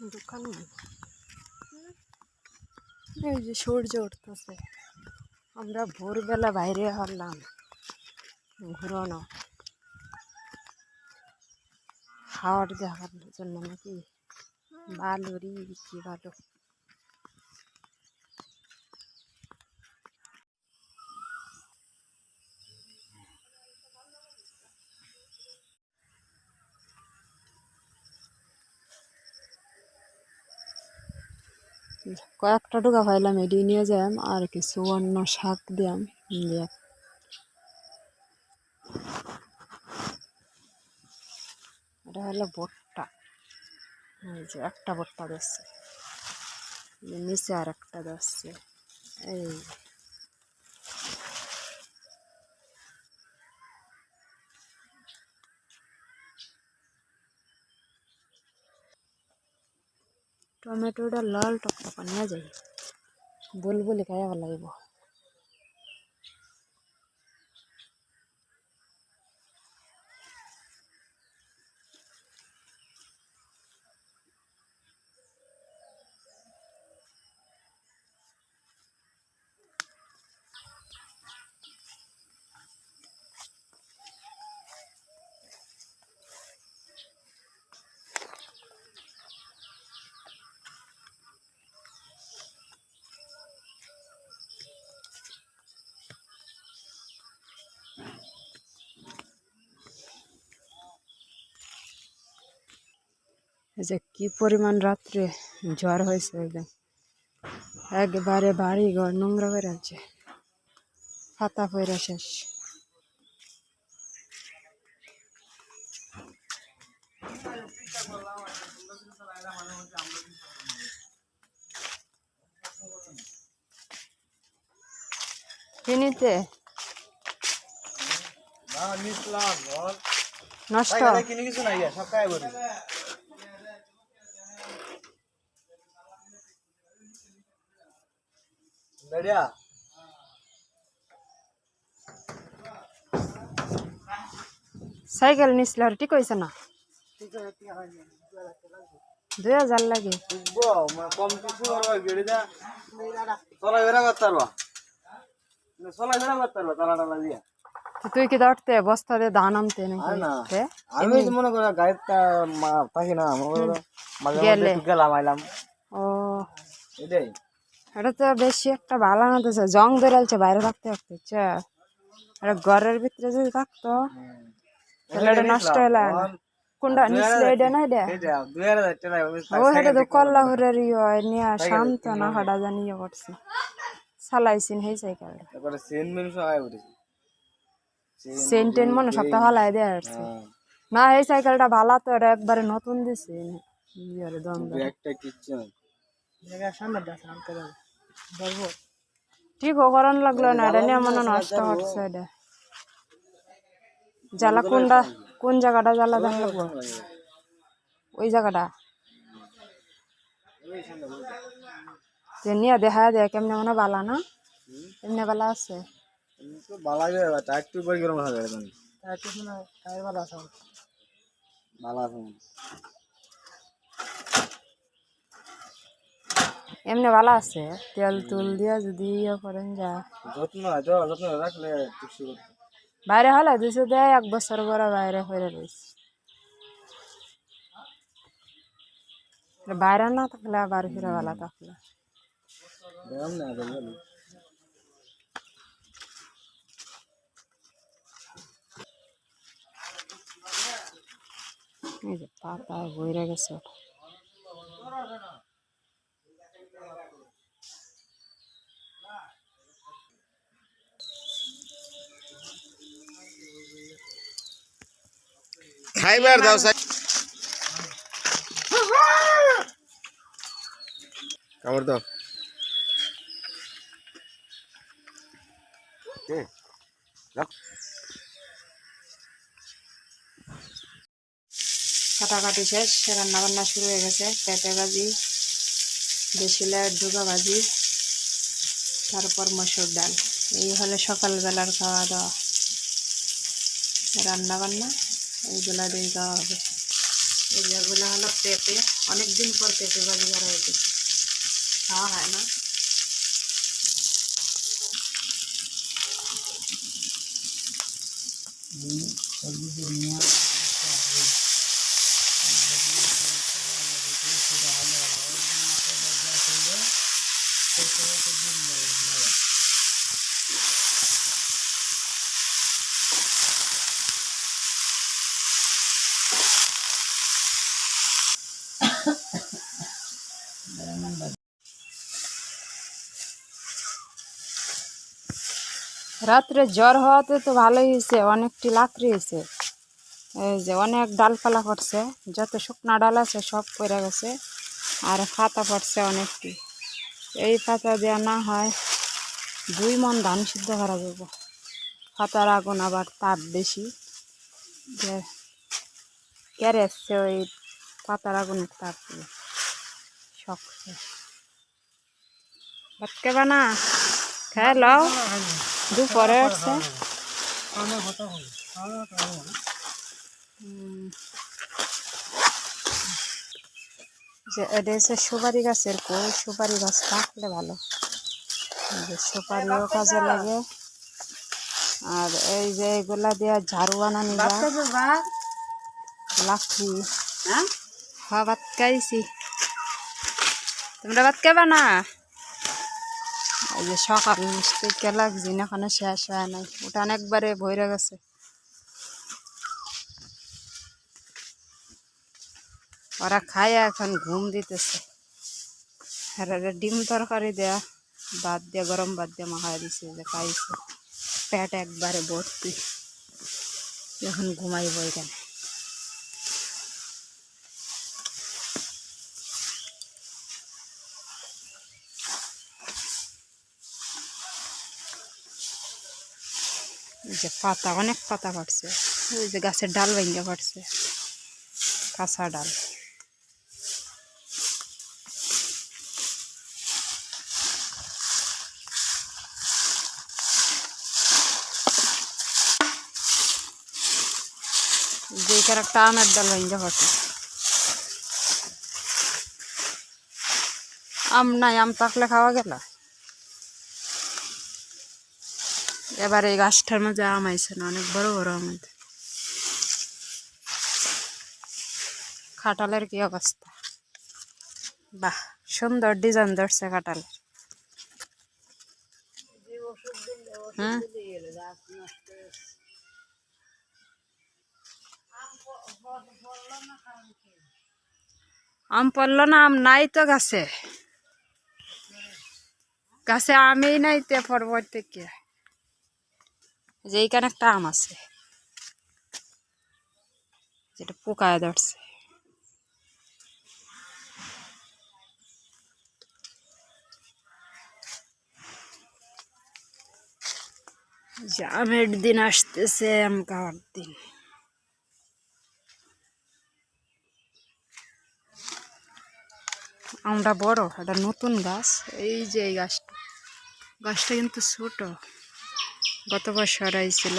দোকান এই যে সূর্য উঠতেছে। আমরা ভোরবেলা বাইরে হারলাম ঘুরানো। খাওয়ার দেখার জন্য নাকি ভালো রি কি ভালো। কয়েকটা টুকা পাইলাম, এটি নিয়ে যাম, আর কিছু অন্য শাক দিয়াম, দিয়ে। এটা হলো ভুট্টা। এই যে একটা ভুট্টা দিচ্ছে। নিচে আর একটা দিচ্ছে। এই টমেটোটা লাল টকটকা নিয়ে যাই বুলবুলি খাইয়া ভালো লাগব এই যে কি পরিমাণ রাত্রে ঝড় হয়েছে একদম একবারে বাড়ি ঘর নোংরা করে আছে। পাতা পয়রা শেষ। কিনিতে নষ্ট? কিছু নাই সব খাই দাঁড়িয়া সাইকেল নিছিল আর ঠিক হয়েছে না? দুই হাজার লাগে। কম কিছু চলাই বেড়া করতে পারবা চলাই বেড়া করতে পারবা তালা টালা দিয়া। তুই কি ধরতে বস্তা দিয়ে ধান আনতে নাকি? আমি মনে করো গাড়িটা থাকি না গেলাম আইলাম। ও এটাই এটা তো বেশি একটা ভালো না তো জং ধরেছে বাইরে থাকতে থাকতে এটা ঘরের ভিতরে যদি থাকতো তাহলে এটা নষ্ট হলে কোনটা নিচলে এটা না এটা ও এটা তো কল্লা ঘুরের ইয়ে নিয়ে শান্ত না হাডা জানি ইয়ে করছে। চালাইছিন সেই সাইকেলটা সেন মেনু টেন মনে সপ্তাহ হালাই দেয় আসছে। না এই সাইকেলটা ভালো তো এটা একবারে নতুন দিছে। ইয়ে দম একটা কিচ্ছু নাই ঠিক ও লাগল না এটা নিয়ে মনে নষ্ট হচ্ছে এটা। জ্বালা কোনটা কোন জায়গাটা জ্বালা দেন লাগবো ওই জায়গাটা। যে নিয়ে দেখা দেয় কেমনে মনে বালা না? এমনি বালা আছে? বালা যাবে। তুমি বালা আছে। মনে। এমনি বালা আছে তেল তুল দিয়ে যদি ইয়ে করেন যা। যত্ন তো যত্ন রাখলে বাইরে হলে দুশো দেয় এক বছর পরে বাইরে হয়ে রয়েছে বাইরে না থাকলে আবার ফিরে বেলা থাকলে। পাতা বইরে গেছে। খাইবার দাও সাই কামড় দাও। কাটাকাটি শেষ রান্না বান্না শুরু হয়ে গেছে পেঁপে ভাজি। দেশি লাউয়ের ডুগা ভাজি তারপর মসুর ডাল। এই হলো সকালবেলার খাওয়া দাওয়া রান্না বান্না এইগুলা দিয়ে খাওয়া হবে। এই যেগুলো হলো পেঁপে অনেকদিন পর পেঁপে ভাজি করা হয়েছে। খাওয়া হয় না। রাত্রে জ্বর হওয়াতে তো ভালোই হয়েছে, অনেকটি লাকড়ি হয়েছে। এই যে অনেক ডালপালা পড়ছে, যত শুকনা ডাল আছে সব পড়ে গেছে, আর পাতা পড়ছে অনেকটি। এই পাতা দেওয়া না হয় দুই মন ধান সিদ্ধ করা যাব পাতার আগুন আবার তাপ বেশি। কেড়ে এসছে ওই পাতার আগুন তাপ দিয়ে। শক্ত। ভাত কেবা না খেয়ে লও। দুপুরে আসছে হুম। যে এটা হচ্ছে সুপারি গাছের কই সুপারি গাছ থাকলে ভালো। সুপারিও কাজে লাগে। আর এই যে এগুলা দিয়ে ঝাড়ু বানানি যায় লাঠি। হ্যাঁ? ভাত খাইছি। তোমরা ভাত খাবা না? এই যে সকাল মিষ্টি কে লাগছি না এখনও শেষ হয় নাই। ওটা অনেকবারে ভরে গেছে। ওরা খায় এখন, ঘুম দিতেছে। আর এরা ডিম তরকারি দেয়া ভাত দিয়ে, গরম ভাত দিয়ে মাখায় দিছে, যে খাইছে। পেট একবারে ভর্তি। এখন ঘুমাইব এখানে। এই যে পাতা, অনেক পাতা পাটছে ওই যে গাছের ডাল ভেঙে পাটছে কাঁচা ডাল। যে একটা আমের ডাল ভেঙে পাটছে আম নাই, আম থাকলে খাওয়া গেল? এবার এই গাছটার মধ্যে আম আইছে না, অনেক বড় বড় আম হইতে। কাঁঠালের কি অবস্থা? বাহ, সুন্দর ডিজাইন ধরছে কাঁঠালের। হুম আম পড়ল না, আম নাই তো গাছে। গাছে আমই নাই তে পর্বত থেকে। যে এইখানে একটা আম আছে, যেটা পোকায় ধরছে। যে আমের দিন আসতেছে, আম খাওয়ার দিন। আমটা বড়, এটা নতুন গাছ। এই যে এই গাছটা। গাছটা কিন্তু ছোট। গত বছর আইছিল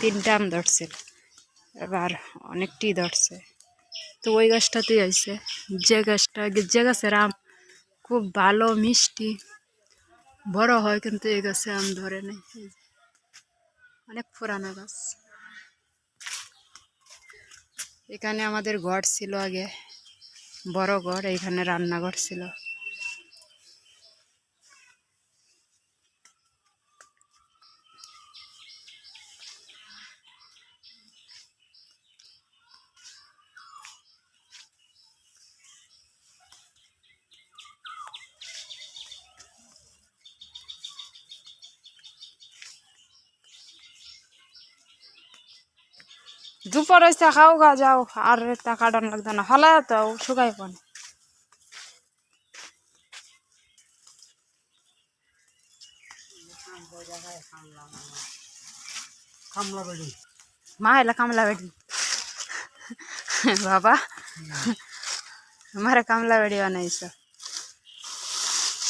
তিনটা আম ধরছিল। এবার অনেকটি ধরছে। তো ওই গাছটাতেই আইছে। যে গাছটা, যে গাছের আম খুব ভালো, মিষ্টি, বড় হয় কিন্তু এই গাছে আম ধরে নেই। অনেক পুরানো গাছ। এখানে আমাদের ঘর ছিল আগে। বড় ঘর এইখানে রান্নাঘর ছিল। দুপুর হয়েছে খাও গা যাও। আর টাকা ডান লাগতো না। হলে তো শুকাই পান মা এলা কামলা বেড়ি। বাবা আমারে কামলা বেড়ি বানাইছ।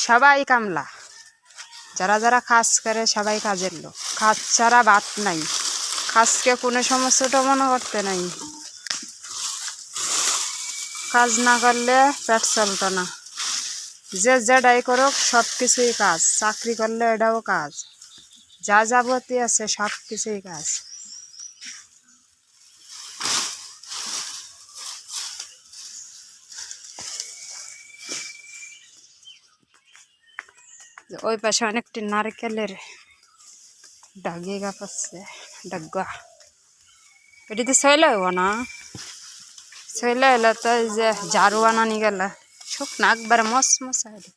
সবাই কামলা। যারা যারা কাজ করে সবাই কাজের লোক। কাজ ছাড়া ভাত নাই। কাজকে কোনো সমস্যাটা মনে করতে নাই। কাজ না করলে পেট চলতো না। যে যেটাই করুক সব কিছুই কাজ। চাকরি করলে এটাও কাজ। যা যাবতীয় আছে সব কিছুই কাজ। ওই পাশে অনেকটি নারকেলের ডাগিয়ে গাছ আছে ডাগা এটিতে শৈল হইব না শৈল হইলে তো এই যে ঝাড়ু আনানি গেলে শুকনা একবারে মস মশ হইলে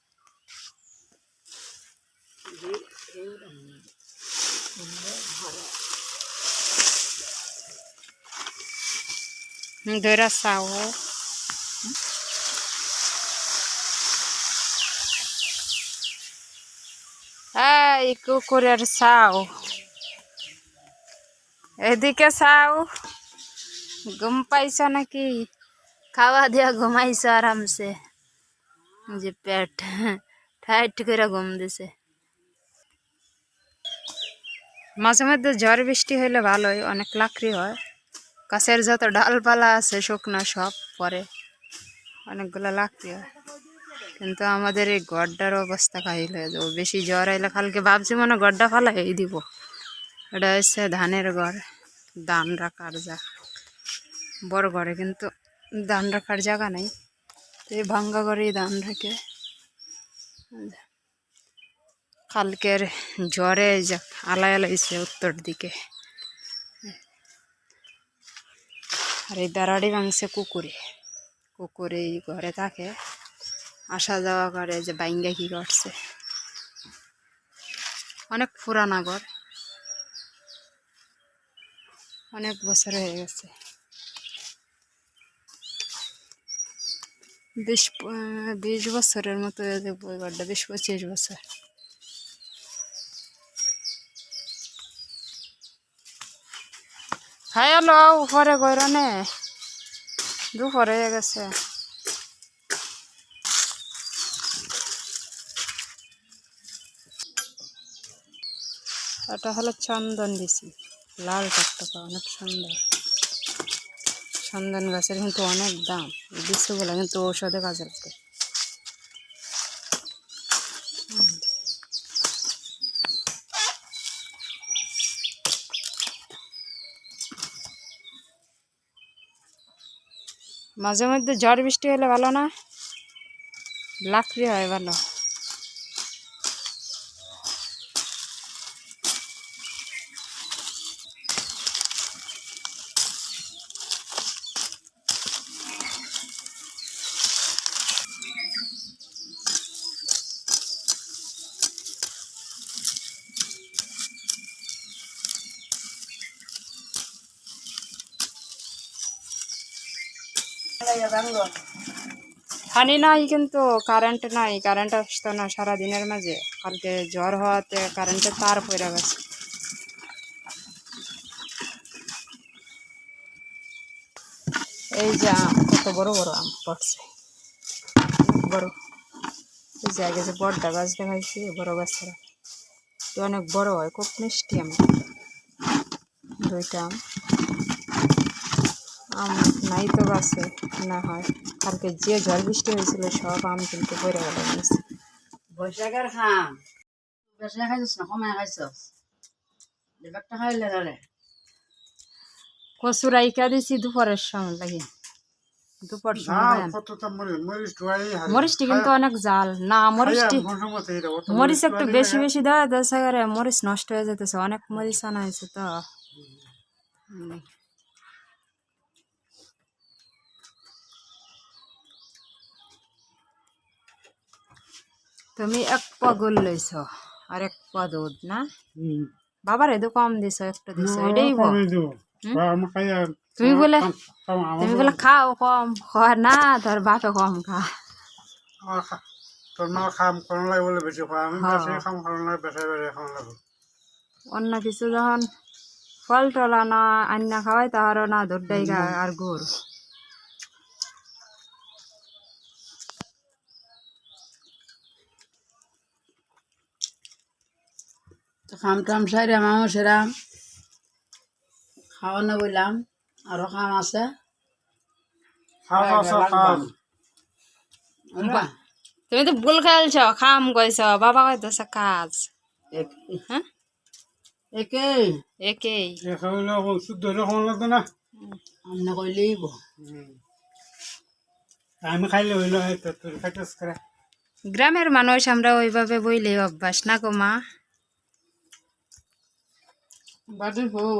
দৈরা চাও এই কুকুরের চাও এদিকে চাও? ঘুম পাইছ নাকি? খাওয়া দিয়া ঘুমাইছ আরামসে যে পেট টাইট করে ঘুম দিছে। মাঝে মধ্যে ঝড় বৃষ্টি হইলে ভালোই অনেক লাকড়ি হয়। গাছের যত ডালপালা আছে শুকনো সব পরে অনেকগুলো লাকড়ি হয়। কিন্তু আমাদের এই গড্ডার অবস্থা খাইল হয়ে বেশি জ্বর আইলে কালকে ভাবছি মনে গড্ডা ফালা এই দিব। এটা হচ্ছে ধানের ঘর ধান রাখার জায়গা। বড় ঘরে কিন্তু দান রাখার জায়গা নেই। এই ভাঙ্গা ঘরেই ধান রাখে কালকের জ্বরে আলাই আলাইছে উত্তর দিকে। আর এই দাঁড়াড়ি ভাঙছে কুকুরে। কুকুরে এই ঘরে থাকে। আসা যাওয়া করে যে বাইঙ্গা কি করছে। অনেক পুরানা ঘর। অনেক বছর হয়ে গেছে। বিশ বিশ বছরের মতো হয়ে ওই ঘরটা, বিশ পঁচিশ বছর। হাই আলো উপরে গৈরনে দুপুরে হয়ে গেছে। এটা হলো চন্দন দিছি লাল টকটকা অনেক সুন্দর। সন্ধান গাছের কিন্তু অনেক দাম। এই বিচুগুলো কিন্তু ঔষধে কাজে লাগে মাঝে মধ্যে ঝড় বৃষ্টি হলে ভালো না? লাকড়ি হয় ভালো। পানি নাই কিন্তু কারেন্ট নাই কারেন্ট আসতো না সারাদিনের মাঝে। কালকে জ্বর হওয়াতে কারেন্টের তার পড়ে গেছে। এই যে কত বড় বড় আম পড়ছে। বড়। এই যে আগে যে বড়টা গাছ দেখাইছি বড় গাছটা অনেক বড় হয়, খুব মিষ্টি আম। দুইটা আম। আম নাই তো গাছে না হয়। কালকে যে ঝড় বৃষ্টি হয়েছিল সব আম কিন্তু পড়ে গেল নিচে। বৈশাখের খাম। বেশি খাইছিস না? কমায় খাইছস? ব্যাগটা খাইলে রে কচু রাইকা দিছি দুপুরের সময় লাগে। দুপুর সময় মরিচটি কিন্তু অনেক জাল। না মরিচটি মরিচ একটু বেশি বেশি দেওয়া দেশে করে মরিচ নষ্ট হয়ে যেতেছে অনেক মরিচ আনা হয়েছে তো। তুমি এক পা গোল লইছ আর এক পা দুধ না? বাবার এদু কম দিছ একটু দিছ এটাই তুমি বলে তুমি বলে খাও কম খাওয়া না তোর বাপে কম খা। হ্যাঁ। অন্য কিছু যখন ফল টল না আন্না খাওয়াই তাহারও না খায় আর গুড়। তো খাম টাম সাইরে মানুষেরা খাওয়ানো বললাম আরও খাম আছে। খাও খাও সব খাও। আমরা তুমি তো ভুল খেলছ খাম কইছ বাবা কইতেছে কাজ হ্যাঁ একে একেই। এ খাইলে শুদ্ধ হলে খাওয়া লাগতো না। আমরা কইলেই আমি খাইলে হইল তোর খাইতেস গ্রামের মানুষ আমরা ওইভাবে বইলে অভ্যাস না গো মা বাড়ির বউ।